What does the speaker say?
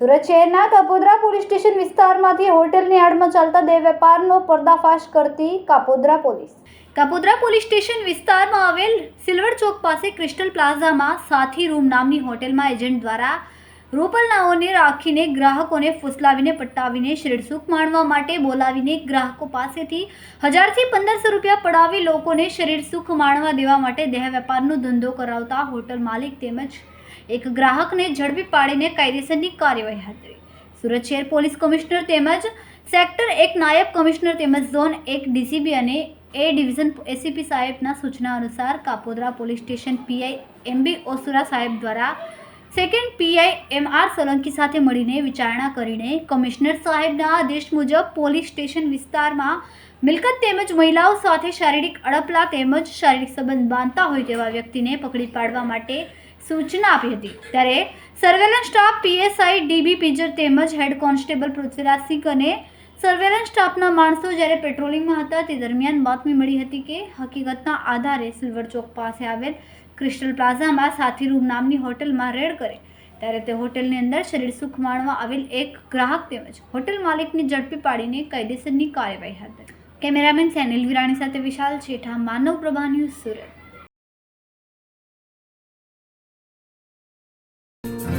સુરત શહેરના Kapodra police station વિસ્તારમાંથી હોટેલની આડમાં ચાલતા દેહ વેપારનો પર્દાફાશ કરતી Kapodra police. Kapodra police station વિસ્તારમાં આવેલ સિલ્વર ચોક પાસે ક્રિસ્ટલ પ્લાઝામાં સાથી રૂમ નામની હોટેલમાં એજન્ટ દ્વારા રોપલનાઓને રાખીને ગ્રાહકોને ફુસલાવીને પટ્ટાવીને શરીરસુખ માણવા માટે બોલાવીને ગ્રાહકો પાસેથી હજારથી પંદરસો રૂપિયા પડાવી લોકોને શરીરસુખ માણવા દેવા માટે દેહ વેપારનો ધંધો કરાવતા હોટલ માલિક તેમજ એક ગ્રાહકને ઝડપી પાડીને કાયદેસરની કાર્યવાહી હાથ સુરત શહેર પોલીસ કમિશનર તેમજ સેક્ટર એક નાયબ કમિશનર તેમજ ઝોન એક ડીસીબી અને એ ડિવિઝન એસીપી સાહેબના સૂચના અનુસાર Kapodra police station PI MB Osura સાહેબ દ્વારા second PI M R Solanki સાથે મળીને વિચારણા કરીને કમિશનર સાહેબના આદેશ મુજબ પોલીસ સ્ટેશન વિસ્તારમાં મિલકત તેમજ મહિલાઓ સાથે શારીરિક અડપલા તેમજ શારીરિક સંબંધ બાંધતા હોય તેવા વ્યક્તિને પકડી પાડવા માટે સૂચના આપી હતી. ત્યારે surveillance staff PSI DB Pijar તેમજ હેડ કોન્સ્ટેબલ પૃથ્વીરાજ સિંહ અને સર્વેલન્સ સ્ટાફના માણસો જ્યારે પેટ્રોલિંગમાં હતા, તે દરમિયાન બાતમી મળી હતી કે હકીકતના આધારે સિલ્વર ચોક પાસે આવેલ ક્રિસ્ટલ પ્લાઝામાં સાથી રૂમ નામની હોટલમાં રેડ કરે. ત્યારે તે હોટેલની અંદર શરીર સુખ માણવા આવેલ એક ગ્રાહક તેમજ હોટેલ માલિકની ઝડપી પાડીને કાયદેસરની કાર્યવાહી હાથ કેમેરામેન સેનિલ વિરાણી સાથે વિશાલ છેઠા, માનવ પ્રભા ન્યૂઝ સુરત.